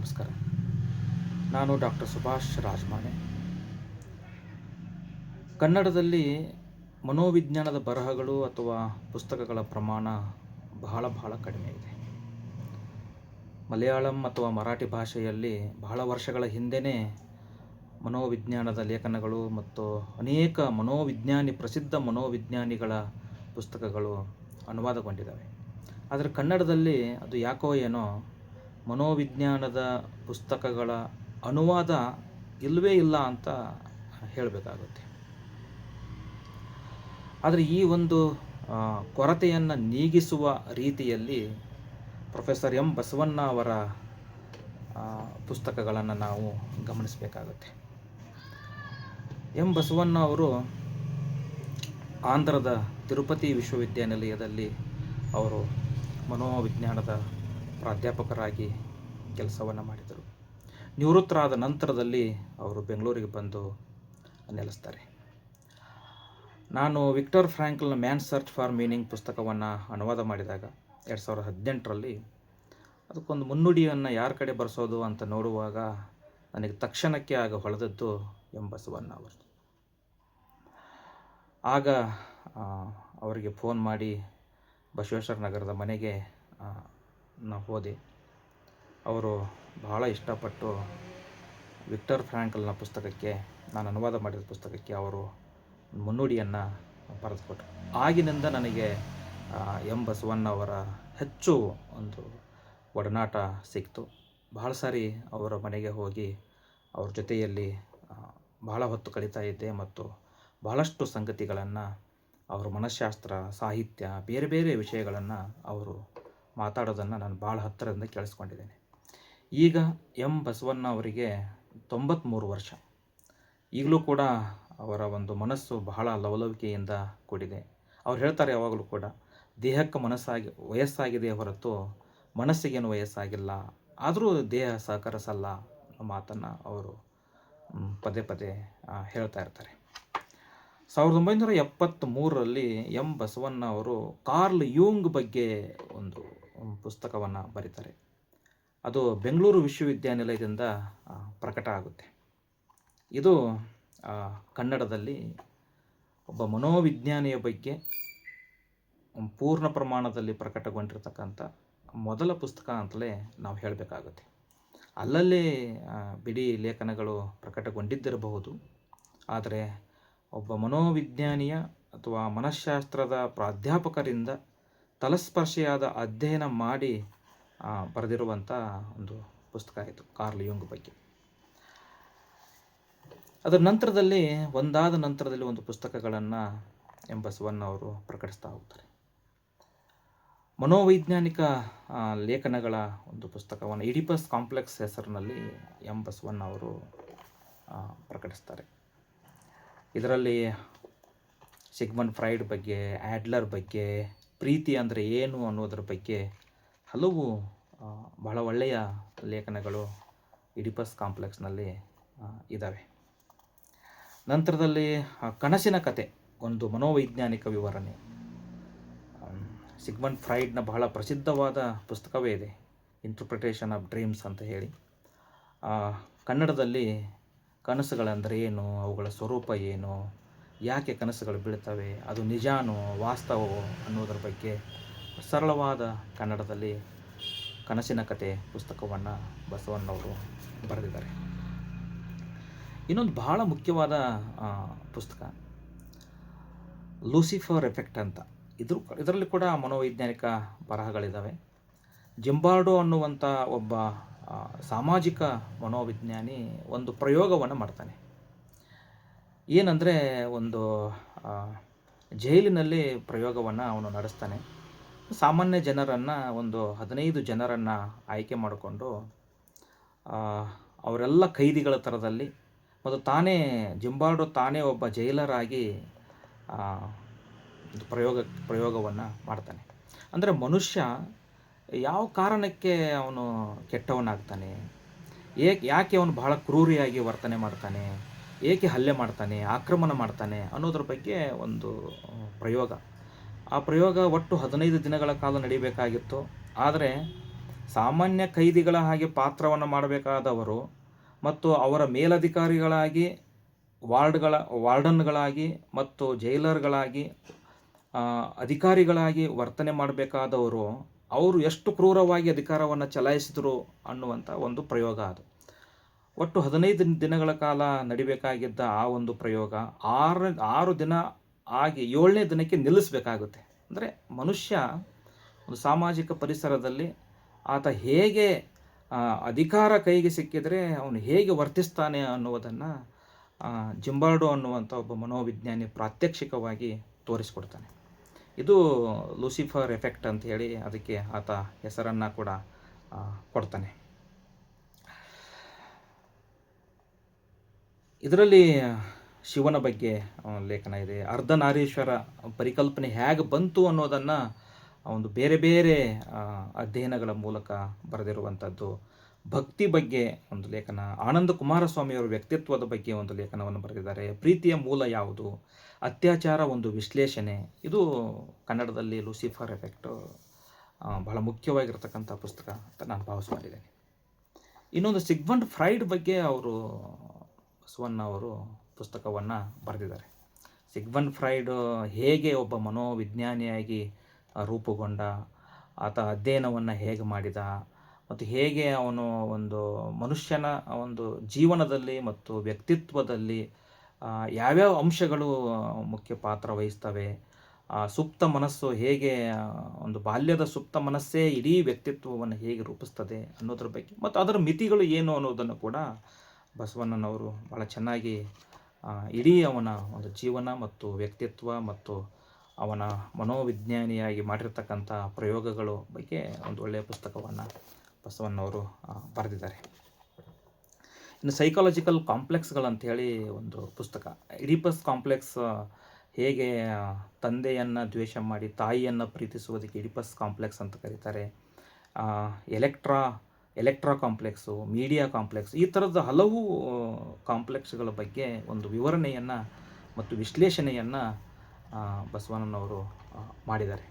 ನಮಸ್ಕಾರ. ನಾನು ಡಾಕ್ಟರ್ ಸುಭಾಷ್ ರಾಜಮಾನೆ ಕನ್ನಡದಲ್ಲಿ ಮನೋವಿಜ್ಞಾನದ ಬರಹಗಳು ಅಥವಾ ಪುಸ್ತಕಗಳ ಪ್ರಮಾಣ ಬಹಳ ಬಹಳ ಕಡಿಮೆ ಇದೆ. ಮಲಯಾಳಂ ಅಥವಾ ಮರಾಠಿ ಭಾಷೆಯಲ್ಲಿ ಬಹಳ ವರ್ಷಗಳ ಹಿಂದೆಯೇ ಮನೋವಿಜ್ಞಾನದ ಲೇಖನಗಳು ಮತ್ತು ಅನೇಕ ಮನೋವಿಜ್ಞಾನಿ, ಪ್ರಸಿದ್ಧ ಮನೋವಿಜ್ಞಾನಿಗಳ ಪುಸ್ತಕಗಳು ಅನುವಾದಗೊಂಡಿದ್ದಾವೆ. ಆದರೆ ಕನ್ನಡದಲ್ಲಿ ಅದು ಯಾಕೋ ಏನೋ ಮನೋವಿಜ್ಞಾನದ ಪುಸ್ತಕಗಳ ಅನುವಾದ ಇಲ್ಲವೇ ಇಲ್ಲ ಅಂತ ಹೇಳಬೇಕಾಗುತ್ತೆ. ಆದರೆ ಈ ಒಂದು ಕೊರತೆಯನ್ನು ನೀಗಿಸುವ ರೀತಿಯಲ್ಲಿ ಪ್ರೊಫೆಸರ್ ಎಂ ಬಸವಣ್ಣ ಅವರ ಪುಸ್ತಕಗಳನ್ನು ನಾವು ಗಮನಿಸಬೇಕಾಗುತ್ತೆ. ಎಂ ಬಸವಣ್ಣ ಅವರು ಆಂಧ್ರದ ತಿರುಪತಿ ವಿಶ್ವವಿದ್ಯಾನಿಲಯದಲ್ಲಿ ಅವರು ಮನೋವಿಜ್ಞಾನದ ಪ್ರಾಧ್ಯಾಪಕರಾಗಿ ಕೆಲಸವನ್ನು ಮಾಡಿದರು. ನಿವೃತ್ತರಾದ ನಂತರದಲ್ಲಿ ಅವರು ಬೆಂಗಳೂರಿಗೆ ಬಂದು ನೆಲೆಸ್ತಾರೆ. ನಾನು ವಿಕ್ಟರ್ ಫ್ರ್ಯಾಂಕ್ಲ್ನ ಮ್ಯಾನ್ ಸರ್ಚ್ ಫಾರ್ ಮೀನಿಂಗ್ ಪುಸ್ತಕವನ್ನು ಅನುವಾದ ಮಾಡಿದಾಗ ಎರಡು ಸಾವಿರದ ಹದಿನೆಂಟರಲ್ಲಿ ಅದಕ್ಕೊಂದು ಮುನ್ನುಡಿಯನ್ನು ಯಾರ ಕಡೆ ಬರೆಸೋದು ಅಂತ ನೋಡುವಾಗ ನನಗೆ ತಕ್ಷಣಕ್ಕೆ ಆಗ ಹೊಳೆದದ್ದು ಎಂಬಸವನ್ನ ಅವರು ಆಗ ಅವರಿಗೆ ಫೋನ್ ಮಾಡಿ ಬಸವೇಶ್ವರ ನಗರದ ಮನೆಗೆ ಓದಿ ಅವರು ಬಹಳ ಇಷ್ಟಪಟ್ಟು ವಿಕ್ಟರ್ ಫ್ರ್ಯಾಂಕಲ್ನ ಪುಸ್ತಕಕ್ಕೆ, ನಾನು ಅನುವಾದ ಮಾಡಿದ ಪುಸ್ತಕಕ್ಕೆ ಅವರು ಮುನ್ನುಡಿಯನ್ನು ಬರೆದುಕೊಟ್ರು. ಆಗಿನಿಂದ ನನಗೆ ಎಂ ಬಸವಣ್ಣ ಅವರ ಹೆಚ್ಚು ಒಂದು ಒಡನಾಟ ಸಿಕ್ತು. ಬಹಳ ಸಾರಿ ಅವರ ಮನೆಗೆ ಹೋಗಿ ಅವ್ರ ಜೊತೆಯಲ್ಲಿ ಬಹಳ ಹೊತ್ತು ಕಳೀತಾ ಇದ್ದೆ ಮತ್ತು ಬಹಳಷ್ಟು ಸಂಗತಿಗಳನ್ನು, ಅವರ ಮನಃಶಾಸ್ತ್ರ, ಸಾಹಿತ್ಯ, ಬೇರೆ ಬೇರೆ ವಿಷಯಗಳನ್ನು ಅವರು ಮಾತಾಡೋದನ್ನು ನಾನು ಭಾಳ ಹತ್ತಿರದಿಂದ ಕೇಳಿಸ್ಕೊಂಡಿದ್ದೇನೆ. ಈಗ ಎಂ ಬಸವಣ್ಣ ಅವರಿಗೆ ತೊಂಬತ್ತ್ಮೂರು ವರ್ಷ. ಈಗಲೂ ಕೂಡ ಅವರ ಒಂದು ಮನಸ್ಸು ಬಹಳ ಲವಲವಿಕೆಯಿಂದ ಕೂಡಿದೆ. ಅವ್ರು ಹೇಳ್ತಾರೆ ಯಾವಾಗಲೂ ಕೂಡ, ದೇಹಕ್ಕೆ ಮನಸ್ಸಾಗಿ ವಯಸ್ಸಾಗಿದೆ ಹೊರತು ಮನಸ್ಸಿಗೇನು ವಯಸ್ಸಾಗಿಲ್ಲ. ಆದರೂ ದೇಹ ಸಹಕರಿಸಲ್ಲ ಅನ್ನೋ ಮಾತನ್ನು ಅವರು ಪದೇ ಪದೇ ಹೇಳ್ತಾ ಇರ್ತಾರೆ. ಸಾವಿರದ ಒಂಬೈನೂರ ಎಪ್ಪತ್ತ್ಮೂರರಲ್ಲಿ ಎಂ ಬಸವಣ್ಣ ಅವರು ಕಾರ್ಲ್ ಯೂಂಗ್ ಬಗ್ಗೆ ಒಂದು ಪುಸ್ತಕವನ್ನು ಬರೀತಾರೆ. ಅದು ಬೆಂಗಳೂರು ವಿಶ್ವವಿದ್ಯಾನಿಲಯದಿಂದ ಪ್ರಕಟ ಆಗುತ್ತೆ. ಇದು ಕನ್ನಡದಲ್ಲಿ ಒಬ್ಬ ಮನೋವಿಜ್ಞಾನಿಯ ಬಗ್ಗೆ ಪೂರ್ಣ ಪ್ರಮಾಣದಲ್ಲಿ ಪ್ರಕಟಗೊಂಡಿರ್ತಕ್ಕಂಥ ಮೊದಲ ಪುಸ್ತಕ ಅಂತಲೇ ನಾವು ಹೇಳಬೇಕಾಗುತ್ತೆ. ಅಲ್ಲಲ್ಲಿ ಬಿಡಿ ಲೇಖನಗಳು ಪ್ರಕಟಗೊಂಡಿದ್ದಿರಬಹುದು. ಆದರೆ, ಒಬ್ಬ ಮನೋವಿಜ್ಞಾನಿಯ ಅಥವಾ ಮನಃಶಾಸ್ತ್ರದ ಪ್ರಾಧ್ಯಾಪಕರಿಂದ ತಲಸ್ಪರ್ಶಿಯಾದ ಅಧ್ಯಯನ ಮಾಡಿ ಬರೆದಿರುವಂಥ ಒಂದು ಪುಸ್ತಕ ಆಯಿತು, ಕಾರ್ಲ್ ಯುಂಗ್ ಬಗ್ಗೆ. ಅದರ ನಂತರದಲ್ಲಿ, ಒಂದಾದ ನಂತರದಲ್ಲಿ ಒಂದು ಪುಸ್ತಕಗಳನ್ನು ಎಂ ಬಸವಣ್ಣ ಅವರು ಪ್ರಕಟಿಸ್ತಾ ಹೋಗ್ತಾರೆ. ಮನೋವೈಜ್ಞಾನಿಕ ಲೇಖನಗಳ ಒಂದು ಪುಸ್ತಕವನ್ನು ಇಡಿಪಸ್ ಕಾಂಪ್ಲೆಕ್ಸ್ ಹೆಸರಿನಲ್ಲಿ ಎಂ ಬಸವಣ್ಣ ಅವರು ಪ್ರಕಟಿಸ್ತಾರೆ. ಇದರಲ್ಲಿ ಸಿಗ್ಮಂಡ್ ಫ್ರೈಡ್ ಬಗ್ಗೆ ಆ್ಯಡ್ಲರ್ ಬಗ್ಗೆ ಪ್ರೀತಿ ಅಂದರೆ ಏನು ಅನ್ನೋದ್ರ ಬಗ್ಗೆ ಹಲವು ಬಹಳ ಒಳ್ಳೆಯ ಲೇಖನಗಳು ಇಡಿಪಸ್ ಕಾಂಪ್ಲೆಕ್ಸ್ನಲ್ಲಿ ಇದ್ದಾವೆ ನಂತರದಲ್ಲಿ ಕನಸಿನ ಕತೆ, ಒಂದು ಮನೋವೈಜ್ಞಾನಿಕ ವಿವರಣೆ. ಸಿಗ್ಮನ್ ಫ್ರೈಡ್ನ ಬಹಳ ಪ್ರಸಿದ್ಧವಾದ ಪುಸ್ತಕವೇ ಇದೆ ಇಂಟರ್ಪ್ರಿಟೇಷನ್ ಆಫ್ ಡ್ರೀಮ್ಸ್ ಅಂತ ಹೇಳಿ. ಕನ್ನಡದಲ್ಲಿ ಕನಸುಗಳೆಂದರೆ ಏನು, ಅವುಗಳ ಸ್ವರೂಪ ಏನು ಯಾಕೆ ಕನಸುಗಳು ಬೀಳ್ತವೆ ಅದು ನಿಜಾನೋ ವಾಸ್ತವವೋ ಅನ್ನೋದರ ಬಗ್ಗೆ ಸರಳವಾದ ಕನ್ನಡದಲ್ಲಿ ಕನಸಿನ ಕತೆ ಪುಸ್ತಕವನ್ನು ಬಸವಣ್ಣವರು ಬರೆದಿದ್ದಾರೆ. ಇನ್ನೊಂದು ಬಹಳ ಮುಖ್ಯವಾದ ಪುಸ್ತಕ, ಲೂಸಿಫರ್ ಎಫೆಕ್ಟ್ ಅಂತ. ಇದ್ರ ಇದರಲ್ಲಿ ಕೂಡ ಮನೋವೈಜ್ಞಾನಿಕ ಬರಹಗಳಿದ್ದಾವೆ ಜಿಂಬಾರ್ಡೋ ಅನ್ನುವಂಥ ಒಬ್ಬ ಸಾಮಾಜಿಕ ಮನೋವಿಜ್ಞಾನಿ ಒಂದು ಪ್ರಯೋಗವನ್ನು ಮಾಡ್ತಾನೆ. ಏನಂದರೆ ಒಂದು ಜೈಲಿನಲ್ಲಿ ಪ್ರಯೋಗವನ್ನು ಅವನು ನಡೆಸ್ತಾನೆ. ಸಾಮಾನ್ಯ ಜನರನ್ನು, ಒಂದು ಹದಿನೈದು ಜನರನ್ನು ಆಯ್ಕೆ ಮಾಡಿಕೊಂಡು ಅವರೆಲ್ಲ ಕೈದಿಗಳ ಥರದಲ್ಲಿ ಮತ್ತು ತಾನೇ ಜಿಂಬಾರ್ಡೋ ತಾನೇ ಒಬ್ಬ ಜೈಲರಾಗಿ ಪ್ರಯೋಗ, ಪ್ರಯೋಗವನ್ನು ಮಾಡ್ತಾನೆ. ಅಂದರೆ ಮನುಷ್ಯ ಯಾವ ಕಾರಣಕ್ಕೆ ಅವನು ಕೆಟ್ಟವನಾಗ್ತಾನೆ? ಏಕೆ, ಯಾಕೆ ಅವನು ಬಹಳ ಕ್ರೂರಿಯಾಗಿ ವರ್ತನೆ ಮಾಡ್ತಾನೆ? ಏಕೆ ಹಲ್ಲೆ ಮಾಡ್ತಾನೆ, ಆಕ್ರಮಣ ಮಾಡ್ತಾನೆ ಅನ್ನೋದ್ರ ಬಗ್ಗೆ ಒಂದು ಪ್ರಯೋಗ. ಆ ಪ್ರಯೋಗ ಒಟ್ಟು ಹದಿನೈದು ದಿನಗಳ ಕಾಲ ನಡೀಬೇಕಾಗಿತ್ತು. ಆದರೆ ಸಾಮಾನ್ಯ ಕೈದಿಗಳ ಹಾಗೆ ಪಾತ್ರವನ್ನು ಮಾಡಬೇಕಾದವರು ಮತ್ತು ಅವರ ಮೇಲಧಿಕಾರಿಗಳಾಗಿ, ವಾರ್ಡ್ಗಳ, ವಾರ್ಡನ್ಗಳಾಗಿ ಮತ್ತು ಜೈಲರ್ಗಳಾಗಿ ಅಧಿಕಾರಿಗಳಾಗಿ ವರ್ತನೆ ಮಾಡಬೇಕಾದವರು, ಅವರು ಎಷ್ಟು ಕ್ರೂರವಾಗಿ ಅಧಿಕಾರವನ್ನು ಚಲಾಯಿಸಿದರು ಅನ್ನುವಂಥ ಒಂದು ಪ್ರಯೋಗ ಅದು. ಒಟ್ಟು ಹದಿನೈದು ದಿನಗಳ ಕಾಲ ನಡಿಬೇಕಾಗಿದ್ದ ಆ ಒಂದು ಪ್ರಯೋಗ ಆರು ಆರು ದಿನ ಆಗಿ ಏಳನೇ ದಿನಕ್ಕೆ ನಿಲ್ಲಿಸಬೇಕಾಗುತ್ತೆ. ಅಂದರೆ ಮನುಷ್ಯ ಒಂದು ಸಾಮಾಜಿಕ ಪರಿಸರದಲ್ಲಿ ಆತ ಹೇಗೆ ಅಧಿಕಾರ ಕೈಗೆ ಸಿಕ್ಕಿದರೆ ಅವನು ಹೇಗೆ ವರ್ತಿಸ್ತಾನೆ ಅನ್ನುವುದನ್ನು ಜಿಂಬಾರ್ಡೋ ಅನ್ನುವಂಥ ಒಬ್ಬ ಮನೋವಿಜ್ಞಾನಿ ಪ್ರಾತ್ಯಕ್ಷಿಕವಾಗಿ ತೋರಿಸ್ಕೊಡ್ತಾನೆ. ಇದು ಲೂಸಿಫರ್ ಎಫೆಕ್ಟ್ ಅಂತ ಹೇಳಿ ಅದಕ್ಕೆ ಆತ ಹೆಸರನ್ನು ಕೂಡ ಕೊಡ್ತಾನೆ. ಇದರಲ್ಲಿ ಶಿವನ ಬಗ್ಗೆ ಲೇಖನ ಇದೆ. ಅರ್ಧನಾರೀಶ್ವರ ಪರಿಕಲ್ಪನೆ ಹೇಗೆ ಬಂತು ಅನ್ನೋದನ್ನು ಒಂದು ಬೇರೆ ಬೇರೆ ಅಧ್ಯಯನಗಳ ಮೂಲಕ ಬರೆದಿರುವಂಥದ್ದು. ಭಕ್ತಿ ಬಗ್ಗೆ ಒಂದು ಲೇಖನ. ಆನಂದ ಕುಮಾರಸ್ವಾಮಿಯವರ ವ್ಯಕ್ತಿತ್ವದ ಬಗ್ಗೆ ಒಂದು ಲೇಖನವನ್ನು ಬರೆದಿದ್ದಾರೆ. ಪ್ರೀತಿಯ ಮೂಲ ಯಾವುದು? ಅತ್ಯಾಚಾರ ಒಂದು ವಿಶ್ಲೇಷಣೆ. ಇದು ಕನ್ನಡದಲ್ಲಿ ಲೂಸಿಫರ್ ಎಫೆಕ್ಟು ಬಹಳ ಮುಖ್ಯವಾಗಿರ್ತಕ್ಕಂಥ ಪುಸ್ತಕ ಅಂತ ನಾನು ಭಾವಿಸ್ಕೊಂಡಿದ್ದೇನೆ. ಇನ್ನೊಂದು ಸಿಗ್ಮಂಡ್ ಫ್ರೈಡ್ ಬಗ್ಗೆ ಅವರು ಬಸವಣ್ಣ ಅವರು ಪುಸ್ತಕವನ್ನು ಬರೆದಿದ್ದಾರೆ. ಸಿಗ್ಮಂಡ್ ಫ್ರೈಡ್ ಹೇಗೆ ಒಬ್ಬ ಮನೋವಿಜ್ಞಾನಿಯಾಗಿ ರೂಪುಗೊಂಡ, ಆತ ಅಧ್ಯಯನವನ್ನು ಹೇಗೆ ಮಾಡಿದ ಮತ್ತು ಹೇಗೆ ಅವನು ಒಂದು ಮನುಷ್ಯನ ಒಂದು ಜೀವನದಲ್ಲಿ ಮತ್ತು ವ್ಯಕ್ತಿತ್ವದಲ್ಲಿ ಯಾವ್ಯಾವ ಅಂಶಗಳು ಮುಖ್ಯ ಪಾತ್ರ ವಹಿಸ್ತವೆ, ಆ, ಸುಪ್ತ ಮನಸ್ಸು ಹೇಗೆ ಒಂದು ಬಾಲ್ಯದ ಸುಪ್ತ ಮನಸ್ಸೇ ಇಡೀ ವ್ಯಕ್ತಿತ್ವವನ್ನು ಹೇಗೆ ರೂಪಿಸ್ತದೆ ಅನ್ನೋದ್ರ ಬಗ್ಗೆ ಮತ್ತು ಅದರ ಮಿತಿಗಳು ಏನು ಅನ್ನೋದನ್ನು ಕೂಡ ಬಸವಣ್ಣನವರು ಭಾಳ ಚೆನ್ನಾಗಿ ಇಡೀ ಅವನ ಒಂದು ಜೀವನ ಮತ್ತು ವ್ಯಕ್ತಿತ್ವ ಮತ್ತು ಅವನ ಮನೋವಿಜ್ಞಾನಿಯಾಗಿ ಮಾಡಿರ್ತಕ್ಕಂಥ ಪ್ರಯೋಗಗಳು ಬಗ್ಗೆ ಒಂದು ಒಳ್ಳೆಯ ಪುಸ್ತಕವನ್ನು ಬಸವಣ್ಣವರು ಬರೆದಿದ್ದಾರೆ. ಇನ್ನು ಸೈಕಾಲಜಿಕಲ್ ಕಾಂಪ್ಲೆಕ್ಸ್ಗಳಂಥೇಳಿ ಒಂದು ಪುಸ್ತಕ. ಇಡಿಪಸ್ ಕಾಂಪ್ಲೆಕ್ಸ್ ಹೇಗೆ ತಂದೆಯನ್ನು ದ್ವೇಷ ಮಾಡಿ ತಾಯಿಯನ್ನು ಪ್ರೀತಿಸುವುದಕ್ಕೆ ಇಡಿಪಸ್ ಕಾಂಪ್ಲೆಕ್ಸ್ ಅಂತ ಕರೀತಾರೆ. Electra Electra complex, Medea complex, ಈ ಥರದ ಹಲವು ಕಾಂಪ್ಲೆಕ್ಸ್ಗಳ ಬಗ್ಗೆ ಒಂದು ವಿವರಣೆಯನ್ನು ಮತ್ತು ವಿಶ್ಲೇಷಣೆಯನ್ನು ಬಸವಣ್ಣನವರು ಮಾಡಿದ್ದಾರೆ.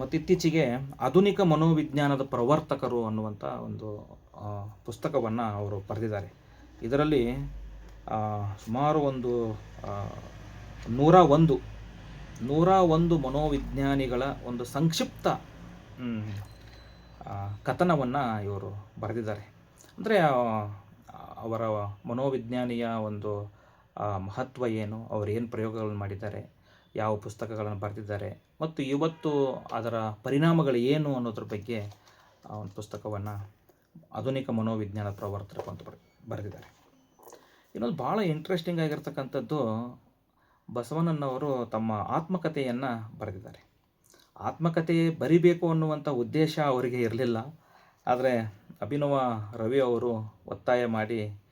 ಮತ್ತು ಇತ್ತೀಚೆಗೆ ಆಧುನಿಕ ಮನೋವಿಜ್ಞಾನದ ಪ್ರವರ್ತಕರು ಅನ್ನುವಂಥ ಒಂದು ಪುಸ್ತಕವನ್ನು ಅವರು ಬರೆದಿದ್ದಾರೆ. ಇದರಲ್ಲಿ ಸುಮಾರು ಒಂದು ನೂರ ಒಂದು ನೂರ ಒಂದು ಮನೋವಿಜ್ಞಾನಿಗಳ ಒಂದು ಸಂಕ್ಷಿಪ್ತ ಕಥನವನ್ನು ಇವರು ಬರೆದಿದ್ದಾರೆ. ಅಂದರೆ ಅವರ ಮನೋವಿಜ್ಞಾನಿಯ ಒಂದು ಮಹತ್ವ ಏನು, ಅವರು ಏನು ಪ್ರಯೋಗಗಳನ್ನು ಮಾಡಿದ್ದಾರೆ, ಯಾವ ಪುಸ್ತಕಗಳನ್ನು ಬರೆದಿದ್ದಾರೆ, ಮತ್ತು ಇವತ್ತು ಅದರ ಪರಿಣಾಮಗಳು ಏನು ಅನ್ನೋದ್ರ ಬಗ್ಗೆ ಒಂದು ಪುಸ್ತಕವನ್ನು ಆಧುನಿಕ ಮನೋವಿಜ್ಞಾನ ಪ್ರವರ್ತಕ ಅಂತ ಬರೆದಿದ್ದಾರೆ. ಇನ್ನೊಂದು ಭಾಳ ಇಂಟ್ರೆಸ್ಟಿಂಗ್ ಆಗಿರ್ತಕ್ಕಂಥದ್ದು ಬಸವಣ್ಣನವರು ತಮ್ಮ ಆತ್ಮಕಥೆಯನ್ನು ಬರೆದಿದ್ದಾರೆ. ಆತ್ಮಕಥೆ ಬರಿಬೇಕು ಅನ್ನುವಂಥ ಉದ್ದೇಶ ಅವರಿಗೆ ಇರಲಿಲ್ಲ. ಆದರೆ ಅಭಿನವ ರವಿ ಅವರು ಒತ್ತಾಯ ಮಾಡಿ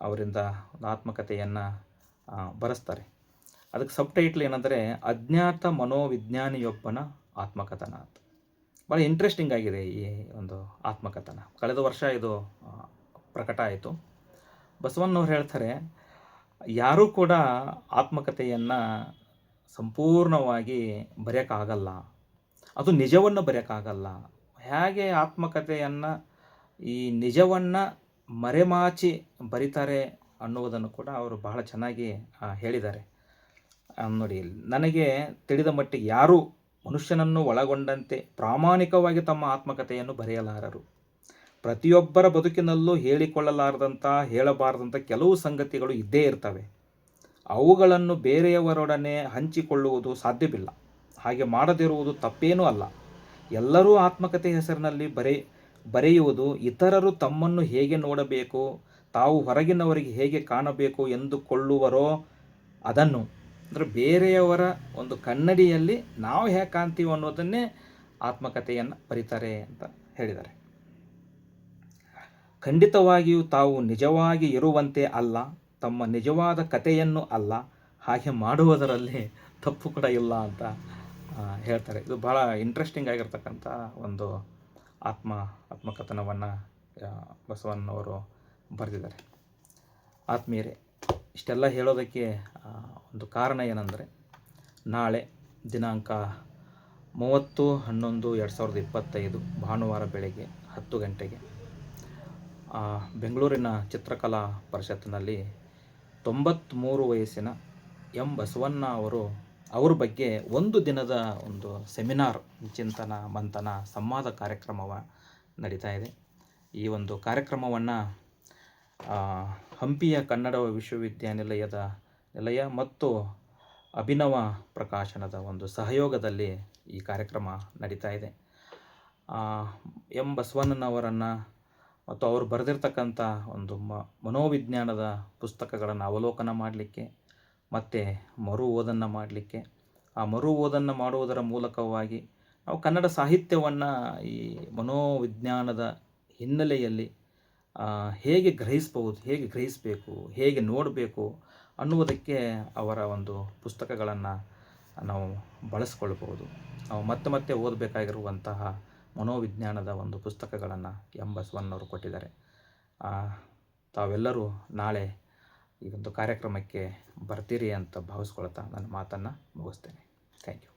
ಅವರಿಂದ ಒಂದು ಆತ್ಮಕಥೆಯನ್ನು ಬರೆಸ್ತಾರೆ. ಅದಕ್ಕೆ ಸಬ್ ಟೈಟ್ಲ್ ಏನಂದರೆ, ಅಜ್ಞಾತ ಮನೋವಿಜ್ಞಾನಿಯೊಬ್ಬನ ಆತ್ಮಕಥನ ಅಂತ. ಭಾಳ ಇಂಟ್ರೆಸ್ಟಿಂಗ್ ಆಗಿದೆ ಈ ಒಂದು ಆತ್ಮಕಥನ. ಕಳೆದ ವರ್ಷ ಇದು ಪ್ರಕಟ ಆಯಿತು. ಬಸವಣ್ಣವ್ರು ಹೇಳ್ತಾರೆ, ಯಾರೂ ಕೂಡ ಆತ್ಮಕಥೆಯನ್ನು ಸಂಪೂರ್ಣವಾಗಿ ಬರೆಯೋಕ್ಕಾಗಲ್ಲ. ಅದು ನಿಜವನ್ನು ಬರೆಯೋಕ್ಕಾಗಲ್ಲ. ಹೇಗೆ ಆತ್ಮಕಥೆಯನ್ನು ಈ ನಿಜವನ್ನು ಮರೆಮಾಚಿ ಬರೀತಾರೆ ಅನ್ನುವುದನ್ನು ಕೂಡ ಅವರು ಬಹಳ ಚೆನ್ನಾಗಿ ಹೇಳಿದ್ದಾರೆ. ನೋಡಿ, ನನಗೆ ತಿಳಿದ ಮಟ್ಟಿಗೆ ಯಾರೂ ಮನುಷ್ಯನನ್ನು ಒಳಗೊಂಡಂತೆ ಪ್ರಾಮಾಣಿಕವಾಗಿ ತಮ್ಮ ಆತ್ಮಕಥೆಯನ್ನು ಬರೆಯಲಾರರು. ಪ್ರತಿಯೊಬ್ಬರ ಬದುಕಿನಲ್ಲೂ ಹೇಳಿಕೊಳ್ಳಲಾರದಂಥ, ಹೇಳಬಾರದಂಥ ಕೆಲವು ಸಂಗತಿಗಳು ಇದ್ದೇ ಇರ್ತವೆ. ಅವುಗಳನ್ನು ಬೇರೆಯವರೊಡನೆ ಹಂಚಿಕೊಳ್ಳುವುದು ಸಾಧ್ಯವಿಲ್ಲ. ಹಾಗೆ ಮಾಡದಿರುವುದು ತಪ್ಪೇನೂ ಅಲ್ಲ. ಎಲ್ಲರೂ ಆತ್ಮಕತೆ ಹೆಸರಿನಲ್ಲಿ ಬರೆ, ಬರೆಯುವುದು ಇತರರು ತಮ್ಮನ್ನು ಹೇಗೆ ನೋಡಬೇಕು, ತಾವು ಹೊರಗಿನವರಿಗೆ ಹೇಗೆ ಕಾಣಬೇಕು ಎಂದುಕೊಳ್ಳುವರೋ ಅದನ್ನು, ಅಂದರೆ ಬೇರೆಯವರ ಒಂದು ಕನ್ನಡಿಯಲ್ಲಿ ನಾವು ಹೇಗೆ ಕಾಣ್ತೀವಿ ಅನ್ನೋದನ್ನೇ ಆತ್ಮಕಥೆಯನ್ನು ಬರೀತಾರೆ ಅಂತ ಹೇಳಿದ್ದಾರೆ. ಖಂಡಿತವಾಗಿಯೂ ತಾವು ನಿಜವಾಗಿ ಇರುವಂತೆ ಅಲ್ಲ, ತಮ್ಮ ನಿಜವಾದ ಕಥೆಯನ್ನು ಅಲ್ಲ, ಹಾಗೆ ಮಾಡುವುದರಲ್ಲಿ ತಪ್ಪು ಕೂಡ ಇಲ್ಲ ಅಂತ ಹೇಳ್ತಾರೆ. ಇದು ಭಾಳ ಇಂಟ್ರೆಸ್ಟಿಂಗ್ ಆಗಿರ್ತಕ್ಕಂಥ ಒಂದು ಆತ್ಮ, ಆತ್ಮಕಥನವನ್ನು ಬಸವಣ್ಣವರು ಬರೆದಿದ್ದಾರೆ. ಆತ್ಮೀಯರೇ, ಇಷ್ಟೆಲ್ಲ ಹೇಳೋದಕ್ಕೆ ಒಂದು ಕಾರಣ ಏನಂದರೆ, ನಾಳೆ ದಿನಾಂಕ ಮೂವತ್ತು ಹನ್ನೊಂದು ಎರಡು ಸಾವಿರದ ಇಪ್ಪತ್ತೈದು ಭಾನುವಾರ ಬೆಳಗ್ಗೆ ಹತ್ತು ಗಂಟೆಗೆ ಬೆಂಗಳೂರಿನ ಚಿತ್ರಕಲಾ ಪರಿಷತ್ತಿನಲ್ಲಿ ತೊಂಬತ್ತ್ಮೂರು ವಯಸ್ಸಿನ ಎಂ ಬಸವಣ್ಣ ಅವರು ಅವ್ರ ಬಗ್ಗೆ ಒಂದು ದಿನದ ಒಂದು ಸೆಮಿನಾರ್, ಚಿಂತನ, ಮಂಥನ, ಸಂವಾದ ಕಾರ್ಯಕ್ರಮವ ನಡೀತಾ ಇದೆ. ಈ ಒಂದು ಕಾರ್ಯಕ್ರಮವನ್ನು ಹಂಪಿಯ ಕನ್ನಡ ವಿಶ್ವವಿದ್ಯಾನಿಲಯದ ನಿಲಯ ಮತ್ತು ಅಭಿನವ ಪ್ರಕಾಶನದ ಒಂದು ಸಹಯೋಗದಲ್ಲಿ ಈ ಕಾರ್ಯಕ್ರಮ ನಡೀತಾ ಇದೆ. ಎಂ. ಬಸವಣ್ಣನವರನ್ನು ಮತ್ತು ಅವರು ಬರೆದಿರ್ತಕ್ಕಂಥ ಒಂದು ಮನೋವಿಜ್ಞಾನದ ಪುಸ್ತಕಗಳನ್ನು ಅವಲೋಕನ ಮಾಡಲಿಕ್ಕೆ ಮತ್ತು ಮರು ಓದನ್ನು ಮಾಡಲಿಕ್ಕೆ. ಆ ಮರು ಓದನ್ನು ಮಾಡುವುದರ ಮೂಲಕವಾಗಿ ನಾವು ಕನ್ನಡ ಸಾಹಿತ್ಯವನ್ನು ಈ ಮನೋವಿಜ್ಞಾನದ ಹಿನ್ನೆಲೆಯಲ್ಲಿ ಹೇಗೆ ಗ್ರಹಿಸ್ಬೋದು ಹೇಗೆ ಗ್ರಹಿಸಬೇಕು, ಹೇಗೆ ನೋಡಬೇಕು ಅನ್ನುವುದಕ್ಕೆ ಅವರ ಒಂದು ಪುಸ್ತಕಗಳನ್ನು ನಾವು ಬಳಸ್ಕೊಳ್ಬೋದು ನಾವು ಮತ್ತೆ ಮತ್ತೆ ಓದಬೇಕಾಗಿರುವಂತಹ ಮನೋವಿಜ್ಞಾನದ ಒಂದು ಪುಸ್ತಕಗಳನ್ನು ಎಂ ಬಸವಣ್ಣವರು ಕೊಟ್ಟಿದ್ದಾರೆ. ತಾವೆಲ್ಲರೂ ನಾಳೆ ಈ ಒಂದು ಕಾರ್ಯಕ್ರಮಕ್ಕೆ ಬರ್ತೀರಿ ಅಂತ ಭಾವಿಸ್ಕೊಳ್ತಾ ನನ್ನ ಮಾತನ್ನು ಮುಗಿಸ್ತೇನೆ. Thank you